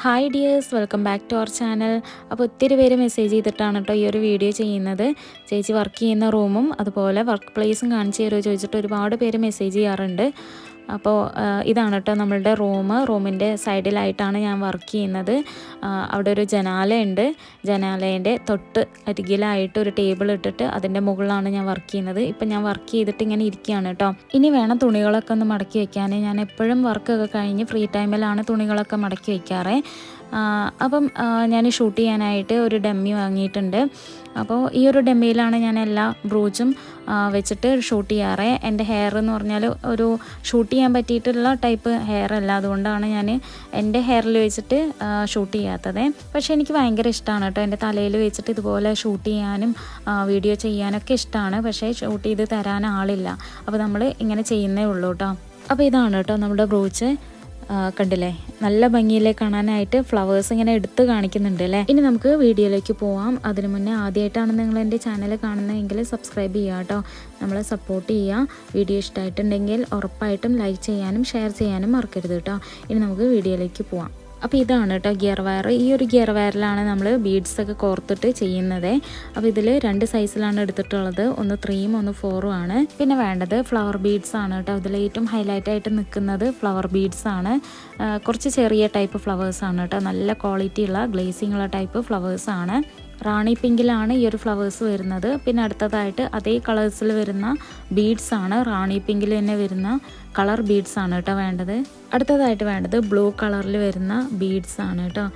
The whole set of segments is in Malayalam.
Hi dears welcome back to our channel അപ്പോൾ ഒത്തിരി പേര് മെസ്സേജ് ചെയ്തിട്ടാണ് കേട്ടോ ഈ ഒരു വീഡിയോ ചെയ്യുന്നത്. ചേച്ചി വർക്ക് ചെയ്യുന്ന റൂമും അതുപോലെ വർക്ക് പ്ലേസും കാണിച്ചു തരുമോ ചോദിച്ചിട്ട് ഒരുപാട് പേര് മെസ്സേജ് ചെയ്യാറുണ്ട്. അപ്പോൾ ഇതാണ് കേട്ടോ നമ്മളുടെ റൂം. റൂമിന്റെ സൈഡിലായിട്ടാണ് ഞാൻ വർക്ക് ചെയ്യുന്നത്. അവിടെ ഒരു ജനാലയുണ്ട്. ജനാലയന്റെ തൊട്ട് അരികിലായിട്ട് ഒരു ടേബിൾ ഇട്ടിട്ട് അതിന്റെ മുകളിലാണ് ഞാൻ വർക്ക് ചെയ്യുന്നത്. ഇപ്പം ഞാൻ വർക്ക് ചെയ്തിട്ട് ഇങ്ങനെ ഇരിക്കുകയാണ് കേട്ടോ. ഇനി വേണം തുണികളൊക്കെ ഒന്ന് മടക്കി വയ്ക്കാൻ ഞാൻ എപ്പോഴും വർക്കൊക്കെ കഴിഞ്ഞ് ഫ്രീ ടൈമിലാണ് തുണികളൊക്കെ മടക്കി വയ്ക്കാറ് അപ്പം ഞാൻ ഷൂട്ട് ചെയ്യാനായിട്ട് ഒരു ഡമ്മി വാങ്ങിയിട്ടുണ്ട്. അപ്പോൾ ഈ ഒരു ഡമ്മിയിലാണ് ഞാൻ എല്ലാ ബ്രൂച്ചും വെച്ചിട്ട് ഷൂട്ട് ചെയ്യാറ്. എന്റെ ഹെയർ എന്ന് പറഞ്ഞാൽ ഒരു ഷൂട്ട് ചെയ്യാൻ പറ്റിയിട്ടുള്ള ടൈപ്പ് ഹെയർ അല്ല. അതുകൊണ്ടാണ് ഞാൻ എന്റെ ഹെയറിൽ വെച്ചിട്ട് ഷൂട്ട് ചെയ്യാത്തത്. പക്ഷേ എനിക്ക് ഭയങ്കര ഇഷ്ടമാണ് കേട്ടോ. എന്റെ തലയിൽ വെച്ചിട്ട് ഇതുപോലെ ഷൂട്ട് ചെയ്യാനും വീഡിയോ ചെയ്യാനൊക്കെ ഇഷ്ടമാണ് പക്ഷേ ഷൂട്ട് ചെയ്ത് തരാൻ ആളില്ല. അപ്പോൾ നമ്മൾ ഇങ്ങനെ ചെയ്യുന്നേ ഉള്ളൂ കേട്ടോ. അപ്പോൾ ഇതാണ് കേട്ടോ നമ്മുടെ ബ്രൂച്ച്. കണ്ടില്ലേ? നല്ല ഭംഗിയിലെ കാണാനായിട്ട് ഫ്ലവേഴ്സ് ഇങ്ങനെ എടുത്ത് കാണിക്കുന്നുണ്ട് അല്ലേ? ഇനി നമുക്ക് വീഡിയോയിലേക്ക് പോവാം. അതിനു മുന്നേ ആദ്യമായിട്ടാണ് നിങ്ങൾ എന്റെ ചാനൽ കാണുന്നതെങ്കിൽ സബ്സ്ക്രൈബ് ചെയ്യുക കേട്ടോ. നമ്മളെ സപ്പോർട്ട് ചെയ്യുക. വീഡിയോ ഇഷ്ടമായിട്ടുണ്ടെങ്കിൽ ഉറപ്പായിട്ടും ലൈക്ക് ചെയ്യാനും ഷെയർ ചെയ്യാനും മറക്കരുത് കേട്ടോ. ഇനി നമുക്ക് വീഡിയോയിലേക്ക് പോവാം. അപ്പോൾ ഇതാണ് കേട്ടോ ഗിയർ വയർ. ഈ ഒരു ഗിയർ വയറിലാണ് നമ്മൾ ബീഡ്സൊക്കെ കോർത്തിട്ട് ചെയ്യുന്നത്. അപ്പോൾ ഇതിൽ രണ്ട് സൈസിലാണ് എടുത്തിട്ടുള്ളത്. ഒന്ന് ത്രീയും ഒന്ന് ഫോറും ആണ്. പിന്നെ വേണ്ടത് ഫ്ലവർ ബീഡ്സ് ആണ് കേട്ടോ ഇതിൽ ഏറ്റവും ഹൈലൈറ്റ് ആയിട്ട് നിൽക്കുന്നത് ഫ്ലവർ ബീഡ്സ് ആണ്. കുറച്ച് ചെറിയ ടൈപ്പ് ഫ്ലവേഴ്സ് ആണ് കേട്ടോ നല്ല ക്വാളിറ്റി ഉള്ള ഗ്ലേസിംഗ് ഉള്ള ടൈപ്പ് ഫ്ലവേഴ്സ് ആണ്. റാണി പിങ്കിലാണ് ഈ ഒരു ഫ്ലവേഴ്സ് വരുന്നത്. പിന്നെ അടുത്തതായിട്ട് അതേ കളേഴ്സിൽ വരുന്ന ബീഡ്സ് ആണ്. റാണി പിങ്കിൽ തന്നെ വരുന്ന കളർ ബീഡ്സ് ആണ് കേട്ടോ വേണ്ടത്. അടുത്തതായിട്ട് വേണ്ടത് ബ്ലൂ കളറിൽ വരുന്ന ബീഡ്സ് ആണ് കേട്ടോ.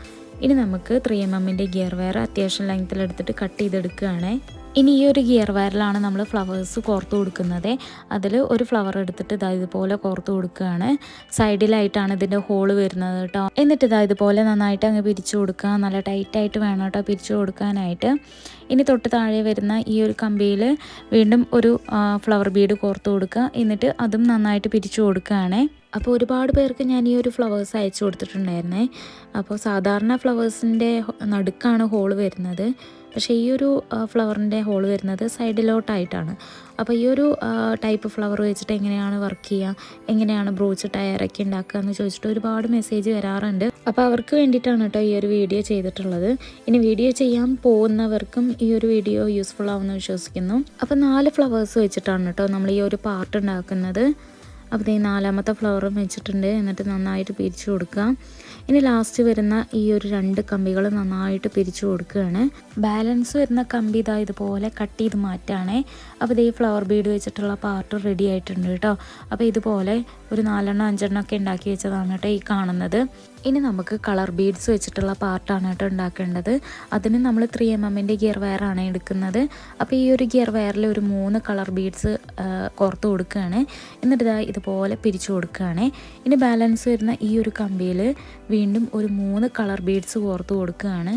ഇനി നമുക്ക് ത്രീ എം എമ്മിന്റെ ഗിയർ വെയർ അത്യാവശ്യം ലെങ്ത്തിൽ എടുത്തിട്ട് കട്ട് ചെയ്തെടുക്കുകയാണ്. ഇനി ഈ ഒരു ഗിയർ വയറിലാണ് നമ്മൾ ഫ്ലവേഴ്സ് കോർത്ത് കൊടുക്കുന്നത്. അതിൽ ഒരു ഫ്ലവർ എടുത്തിട്ട് ഇതാ ഇതുപോലെ കോർത്ത് കൊടുക്കുകയാണ്. സൈഡിലായിട്ടാണ് ഇതിന്റെ ഹോൾ വരുന്നത് കേട്ടോ എന്നിട്ട് ഇതാ ഇതുപോലെ നന്നായിട്ട് അങ്ങ് പിരിച്ചു കൊടുക്കുക. നല്ല ടൈറ്റായിട്ട് വേണം കേട്ടോ പിരിച്ചു കൊടുക്കാനായിട്ട്. ഇനി തൊട്ട് താഴെ വരുന്ന ഈ ഒരു കമ്പിയിൽ വീണ്ടും ഒരു ഫ്ലവർ ബീഡ് കോർത്ത് കൊടുക്കുക. എന്നിട്ട് അതും നന്നായിട്ട് പിരിച്ചു കൊടുക്കുകയാണ്. അപ്പോൾ ഒരുപാട് പേർക്ക് ഞാൻ ഈ ഒരു ഫ്ലവേഴ്സ് അയച്ചു കൊടുത്തിട്ടുണ്ടായിരുന്നേ. അപ്പോൾ സാധാരണ ഫ്ലവേഴ്സിന്റെ നടുക്കാണ് ഹോൾ വരുന്നത്. പക്ഷേ ഈ ഒരു ഫ്ലവറിന്റെ ഹോൾ വരുന്നത് സൈഡിലോട്ടായിട്ടാണ്. അപ്പോൾ ഈ ഒരു ടൈപ്പ് ഫ്ലവർ വെച്ചിട്ട് എങ്ങനെയാണ് വർക്ക് ചെയ്യുക എങ്ങനെയാണ് ബ്രോച്ച് ടയറൊക്കെ ഉണ്ടാക്കുക എന്ന് ചോദിച്ചിട്ട് ഒരുപാട് മെസ്സേജ് വരാറുണ്ട്. അപ്പോൾ അവർക്ക് വേണ്ടിയിട്ടാണ് കേട്ടോ ഈ ഒരു വീഡിയോ ചെയ്തിട്ടുള്ളത്. ഇനി വീഡിയോ ചെയ്യാൻ പോകുന്നവർക്കും ഈ ഒരു വീഡിയോ യൂസ്ഫുൾ ആവുമെന്ന് വിശ്വസിക്കുന്നു. അപ്പോൾ നാല് ഫ്ലവേഴ്സ് വെച്ചിട്ടാണ് കേട്ടോ നമ്മൾ ഈ ഒരു പാർട്ട് ഉണ്ടാക്കുന്നത്. അപ്പോൾ ഈ നാലാമത്തെ ഫ്ലവറും വെച്ചിട്ടുണ്ട്. എന്നിട്ട് നന്നായിട്ട് പിരിച്ചു കൊടുക്കുക. ഇനി ലാസ്റ്റ് വരുന്ന ഈ ഒരു രണ്ട് കമ്പികൾ നന്നായിട്ട് പിരിച്ചു കൊടുക്കുകയാണ്. ബാലൻസ് വരുന്ന കമ്പി ഇതാ ഇതുപോലെ കട്ട് ചെയ്ത് മാറ്റുകയാണേ അപ്പോൾ ഈ ഫ്ലവർ ബീഡ് വെച്ചിട്ടുള്ള പാർട്ട് റെഡി ആയിട്ടുണ്ട് കേട്ടോ. അപ്പോൾ ഇതുപോലെ ഒരു നാലെണ്ണം അഞ്ചെണ്ണം ഒക്കെ ഉണ്ടാക്കി വെച്ചതാണ് കേട്ടോ ഈ കാണുന്നത്. ഇനി നമുക്ക് കളർ ബീഡ്സ് വെച്ചിട്ടുള്ള പാർട്ടാണ് കേട്ടോ ഉണ്ടാക്കേണ്ടത്. അതിന് നമ്മൾ ത്രീ എം എമ്മിന്റെ ഗിയർ വയറാണ് എടുക്കുന്നത്. അപ്പോൾ ഈ ഒരു ഗിയർ വയറിൽ ഒരു മൂന്ന് കളർ ബീഡ്സ് കോർത്ത് കൊടുക്കുകയാണ്. എന്നിട്ട് ഇതാ ഇതുപോലെ പിരിച്ചു കൊടുക്കുകയാണ്. ഇനി ബാലൻസ് വരുന്ന ഈ ഒരു കമ്പിയിൽ വീണ്ടും ഒരു മൂന്ന് കളർ ബീഡ്സ് കോർത്ത് കൊടുക്കുകയാണ്.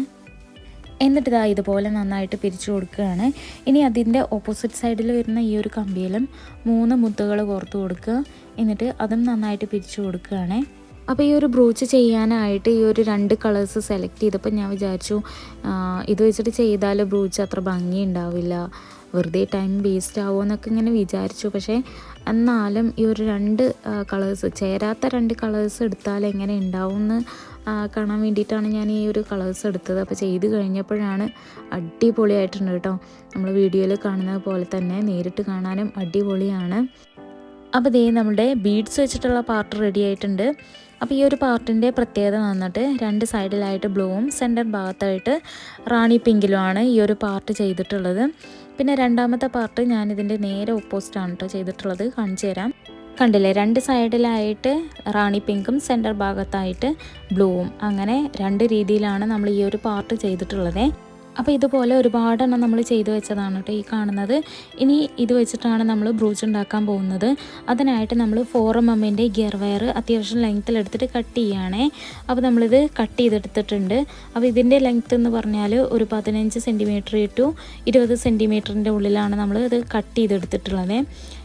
എന്നിട്ട് ഇതാ ഇതുപോലെ നന്നായിട്ട് പിരിച്ചു കൊടുക്കുകയാണ്. ഇനി അതിന്റെ ഓപ്പോസിറ്റ് സൈഡിൽ വരുന്ന ഈ ഒരു കമ്പിയിലും മൂന്ന് മുത്തുകൾ കോർത്ത് കൊടുക്കുക. എന്നിട്ട് അതും നന്നായിട്ട് പിരിച്ചു കൊടുക്കുകയാണ്. അപ്പോൾ ഈ ഒരു ബ്രൂച്ച് ചെയ്യാനായിട്ട് ഈ ഒരു രണ്ട് കളേഴ്സ് സെലക്ട് ചെയ്തപ്പോൾ ഞാൻ വിചാരിച്ചു ഇത് വെച്ചിട്ട് ചെയ്താൽ ബ്രൂച്ച് അത്ര ഭംഗി ഉണ്ടാവില്ല വെറുതെ ടൈം വേസ്റ്റ് ആവുമോ എന്നൊക്കെ ഇങ്ങനെ വിചാരിച്ചു. പക്ഷേ എന്നാലും ഈ ഒരു രണ്ട് കളേഴ്സ് ചേരാത്ത രണ്ട് കളേഴ്സ് എടുത്താൽ എങ്ങനെ ഉണ്ടാവും എന്ന് കാണാൻ വേണ്ടിയിട്ടാണ് ഞാൻ ഈ ഒരു കളേഴ്സ് എടുത്തത്. അപ്പോൾ ചെയ്ത് കഴിഞ്ഞപ്പോഴാണ് അടിപൊളിയായിട്ടുണ്ട് കേട്ടോ. നമ്മൾ വീഡിയോയിൽ കാണുന്നത് പോലെ തന്നെ നേരിട്ട് കാണാനും അടിപൊളിയാണ്. അപ്പോൾ ദേ നമ്മുടെ ബീഡ്സ് വെച്ചിട്ടുള്ള പാർട്ട് റെഡി ആയിട്ടുണ്ട്. അപ്പോൾ ഈ ഒരു പാർട്ടിന്റെ പ്രത്യേകത വന്നിട്ട് രണ്ട് സൈഡിലായിട്ട് ബ്ലൂവും സെന്റർ ഭാഗത്തായിട്ട് റാണി പിങ്കിലുമാണ് ഈ ഒരു പാർട്ട് ചെയ്തിട്ടുള്ളത്. പിന്നെ രണ്ടാമത്തെ പാർട്ട് ഞാനിതിന്റെ നേരെ ഓപ്പോസിറ്റാണ് കേട്ടോ ചെയ്തിട്ടുള്ളത്. കാണിച്ചു തരാം. കണ്ടില്ലേ? രണ്ട് സൈഡിലായിട്ട് റാണി പിങ്കും സെന്റർ ഭാഗത്തായിട്ട് ബ്ലൂവും. അങ്ങനെ രണ്ട് രീതിയിലാണ് നമ്മൾ ഈ ഒരു പാർട്ട് ചെയ്തിട്ടുള്ളത്. അപ്പോൾ ഇതുപോലെ ഒരുപാടെണ്ണം നമ്മൾ ചെയ്തു വെച്ചതാണ് കേട്ടോ ഈ കാണുന്നത്. ഇനി ഇത് വെച്ചിട്ടാണ് നമ്മൾ ബ്രൂച്ച് ഉണ്ടാക്കാൻ പോകുന്നത്. അതിനായിട്ട് നമ്മൾ ഫോർ എം എമ്മിന്റെ ഗിയർ വയർ അത്യാവശ്യം ലെങ്ത്തിൽ എടുത്തിട്ട് കട്ട് ചെയ്യുകയാണേ. അപ്പോൾ നമ്മളിത് കട്ട് ചെയ്തെടുത്തിട്ടുണ്ട്. അപ്പോൾ ഇതിന്റെ ലെങ്ത്ത് എന്ന് പറഞ്ഞാൽ ഒരു പതിനഞ്ച് സെന്റിമീറ്റർ ടു ഇരുപത് സെന്റിമീറ്ററിന്റെ ഉള്ളിലാണ് നമ്മൾ ഇത് കട്ട് ചെയ്തെടുത്തിട്ടുള്ളത്.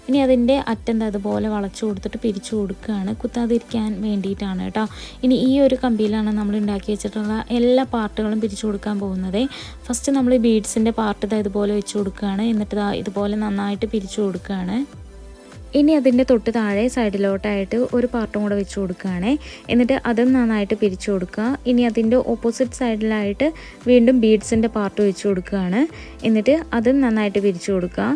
ഇനി അതിന്റെ അറ്റം അതുപോലെ വളച്ചു കൊടുത്തിട്ട് പിരിച്ചു കൊടുക്കുകയാണ്. കുത്താതിരിക്കാൻ വേണ്ടിയിട്ടാണ് കേട്ടോ. ഇനി ഈ ഒരു കമ്പിയിലാണ് നമ്മൾ ഉണ്ടാക്കി വെച്ചിട്ടുള്ള എല്ലാ പാർട്ടുകളും പിരിച്ചു കൊടുക്കാൻ പോകുന്നത്. ഫസ്റ്റ് നമ്മൾ ബീഡ്സിന്റെ പാർട്ട് ഇതാ ഇതുപോലെ വെച്ച് കൊടുക്കുകയാണ്. എന്നിട്ട് ഇതുപോലെ നന്നായിട്ട് പിരിച്ചു കൊടുക്കുകയാണ്. ഇനി അതിന്റെ തൊട്ട് താഴെ സൈഡിലോട്ടായിട്ട് ഒരു പാർട്ടും കൂടെ വെച്ച് കൊടുക്കുകയാണ്. എന്നിട്ട് അതും നന്നായിട്ട് പിരിച്ചു കൊടുക്കുക. ഇനി അതിന്റെ ഓപ്പോസിറ്റ് സൈഡിലായിട്ട് വീണ്ടും ബീഡ്സിന്റെ പാർട്ട് വെച്ച് കൊടുക്കുകയാണ്. എന്നിട്ട് അതും നന്നായിട്ട് പിരിച്ചു കൊടുക്കുക.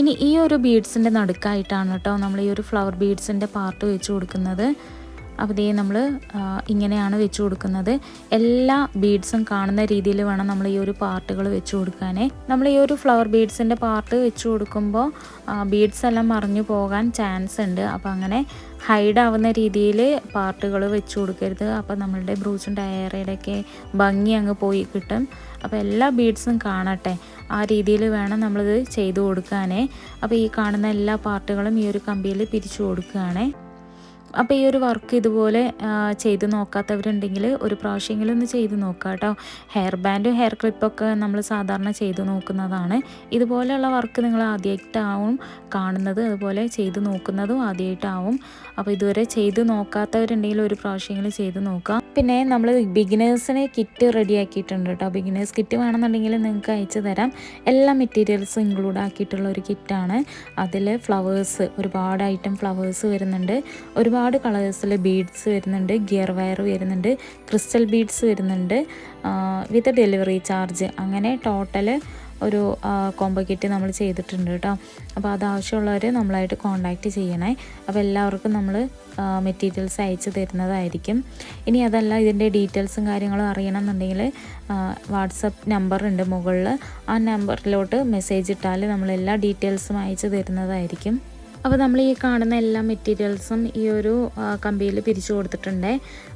ഇനി ഈ ഒരു ബീഡ്സിന്റെ നടുക്കായിട്ടാണ് കേട്ടോ നമ്മൾ ഈ ഒരു ഫ്ലവർ ബീഡ്സിന്റെ പാർട്ട് വെച്ച് കൊടുക്കുന്നത്. അപ്പോൾ ദേ നമ്മൾ ഇങ്ങനെയാണ് വെച്ചു കൊടുക്കുന്നത്. എല്ലാ ബീഡ്സും കാണുന്ന രീതിയിൽ വേണം നമ്മൾ ഈ ഒരു പാർട്ടുകൾ വെച്ച് കൊടുക്കാനേ. നമ്മൾ ഈ ഒരു ഫ്ലവർ ബീഡ്സിന്റെ പാർട്ട് വെച്ച് കൊടുക്കുമ്പോൾ ബീഡ്സ് എല്ലാം മറിഞ്ഞു പോകാൻ ചാൻസ് ഉണ്ട്. അപ്പോൾ അങ്ങനെ ഹൈഡ് ആവുന്ന രീതിയിൽ പാർട്ടുകൾ വെച്ച് കൊടുക്കരുത്. അപ്പോൾ നമ്മളുടെ ബ്രൂച്ചും ഡയറയുടെയൊക്കെ ഭംഗി അങ്ങ് പോയി കിട്ടും. അപ്പോൾ എല്ലാ ബീഡ്സും കാണട്ടെ. ആ രീതിയിൽ വേണം നമ്മളിത് ചെയ്തു കൊടുക്കാനേ. അപ്പോൾ ഈ കാണുന്ന എല്ലാ പാർട്ടുകളും ഈ ഒരു കമ്പിയിൽ പിരിച്ചു കൊടുക്കുകയാണേ അപ്പോൾ ഈ ഒരു വർക്ക് ഇതുപോലെ ചെയ്ത് നോക്കാത്തവരുണ്ടെങ്കിൽ ഒരു പ്രാവശ്യമെങ്കിലും ഒന്ന് ചെയ്ത് നോക്കുക കേട്ടോ ഹെയർ ബാൻഡും ഹെയർ ക്ലിപ്പൊക്കെ നമ്മൾ സാധാരണ ചെയ്ത് നോക്കുന്നതാണ്. ഇതുപോലെയുള്ള വർക്ക് നിങ്ങൾ ആദ്യമായിട്ടാവും കാണുന്നത്. അതുപോലെ ചെയ്ത് നോക്കുന്നതും ആദ്യമായിട്ടാവും അപ്പോൾ ഇതുവരെ ചെയ്ത് നോക്കാത്തവരുണ്ടെങ്കിൽ ഒരു പ്രാവശ്യമെങ്കിലും ചെയ്ത് നോക്കാം. പിന്നെ നമ്മൾ ബിഗിനേഴ്സിന് കിറ്റ് റെഡിയാക്കിയിട്ടുണ്ട് കേട്ടോ ബിഗിനേഴ്സ് കിറ്റ് വേണമെന്നുണ്ടെങ്കിൽ നിങ്ങൾക്ക് അയച്ചു തരാം. എല്ലാ മെറ്റീരിയൽസും ഇൻക്ലൂഡ് ആക്കിയിട്ടുള്ള ഒരു കിറ്റാണ് അതിൽ ഫ്ലവേഴ്സ് ഒരുപാട് ഐറ്റം ഫ്ലവേഴ്സ് വരുന്നുണ്ട്. ഒരുപാട് കളേഴ്സിൽ ബീഡ്സ് വരുന്നുണ്ട് ഗിയർ വയർ വരുന്നുണ്ട് ക്രിസ്റ്റൽ ബീഡ്സ് വരുന്നുണ്ട് വിത്ത് ഡെലിവറി ചാർജ്. അങ്ങനെ ടോട്ടൽ ഒരു കോംബോ കിറ്റ് നമ്മൾ ചെയ്തിട്ടുണ്ട് കേട്ടോ. അപ്പോൾ അത് ആവശ്യമുള്ളവർ നമ്മളായിട്ട് കോൺടാക്റ്റ് ചെയ്യണേ. അപ്പോൾ എല്ലാവർക്കും നമ്മൾ മെറ്റീരിയൽസ് അയച്ചു തരുന്നതായിരിക്കും. ഇനി അതല്ല ഇതിന്റെ ഡീറ്റെയിൽസും കാര്യങ്ങളും അറിയണമെന്നുണ്ടെങ്കിൽ വാട്സപ്പ് നമ്പർ ഉണ്ട് മുകളിൽ ആ നമ്പറിലോട്ട് മെസ്സേജ് ഇട്ടാൽ നമ്മൾ എല്ലാ ഡീറ്റെയിൽസും അയച്ചു തരുന്നതായിരിക്കും. അപ്പോൾ നമ്മൾ ഈ കാണുന്ന എല്ലാ മെറ്റീരിയൽസും ഈ ഒരു കമ്പിയിൽ പിരിച്ചു കൊടുത്തിട്ടുണ്ട്.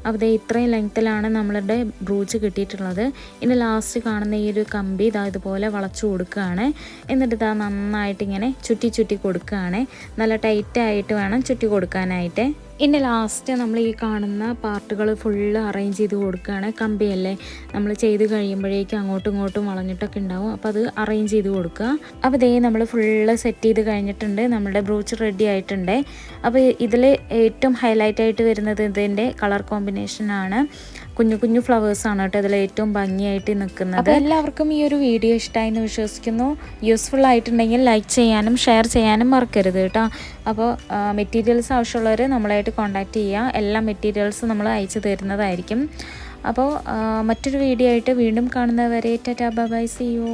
അപ്പോൾ ഇത്രയും ലെങ്ത്തിലാണ് നമ്മളുടെ ബ്രൂച്ച് കിട്ടിയിട്ടുള്ളത്. ഇനി ലാസ്റ്റ് കാണുന്ന ഈ ഒരു കമ്പി ഇതാ ഇതുപോലെ വളച്ചു കൊടുക്കുകയാണ്. എന്നിട്ട് ഇതാ നന്നായിട്ട് ഇങ്ങനെ ചുറ്റി ചുറ്റി കൊടുക്കുകയാണ്. നല്ല ടൈറ്റായിട്ട് വേണം ചുറ്റി കൊടുക്കാനായിട്ട്. ഇനി ലാസ്റ്റ് നമ്മൾ ഈ കാണുന്ന പാർട്ടുകൾ ഫുള്ള് അറേഞ്ച് ചെയ്ത് കൊടുക്കുകയാണ് കമ്പിയല്ലേ? നമ്മൾ ചെയ്ത് കഴിയുമ്പോഴേക്കും അങ്ങോട്ടും ഇങ്ങോട്ടും വളഞ്ഞിട്ടൊക്കെ ഉണ്ടാവും. അപ്പോൾ അത് അറേഞ്ച് ചെയ്ത് കൊടുക്കുക അപ്പോൾ ഇതേ നമ്മൾ ഫുള്ള് സെറ്റ് ചെയ്ത് കഴിഞ്ഞിട്ടുണ്ട്. നമ്മുടെ ബ്രൂച്ച് റെഡി ആയിട്ടുണ്ട്. അപ്പോൾ ഇതിൽ ഏറ്റവും ഹൈലൈറ്റ് ആയിട്ട് വരുന്നത് ഇതിന്റെ കളർ കോമ്പിനേഷൻ ആണ്. കുഞ്ഞു കുഞ്ഞു ഫ്ലവേഴ്സ് ആണ് കേട്ടോ ഇതിൽ ഏറ്റവും ഭംഗിയായിട്ട് നിൽക്കുന്നത്. എല്ലാവർക്കും ഈ ഒരു വീഡിയോ ഇഷ്ടമായി എന്ന് വിശ്വസിക്കുന്നു. യൂസ്ഫുൾ ആയിട്ടുണ്ടെങ്കിൽ ലൈക്ക് ചെയ്യാനും ഷെയർ ചെയ്യാനും മറക്കരുത് കേട്ടോ. അപ്പോൾ മെറ്റീരിയൽസ് ആവശ്യമുള്ളവർ നമ്മളായിട്ട് കോൺടാക്റ്റ് ചെയ്യുക എല്ലാ മെറ്റീരിയൽസും നമ്മൾ അയച്ചു തരുന്നതായിരിക്കും. അപ്പോൾ മറ്റൊരു വീഡിയോ ആയിട്ട് വീണ്ടും കാണുന്നവരെ ടാറ്റാ ബൈ സി യു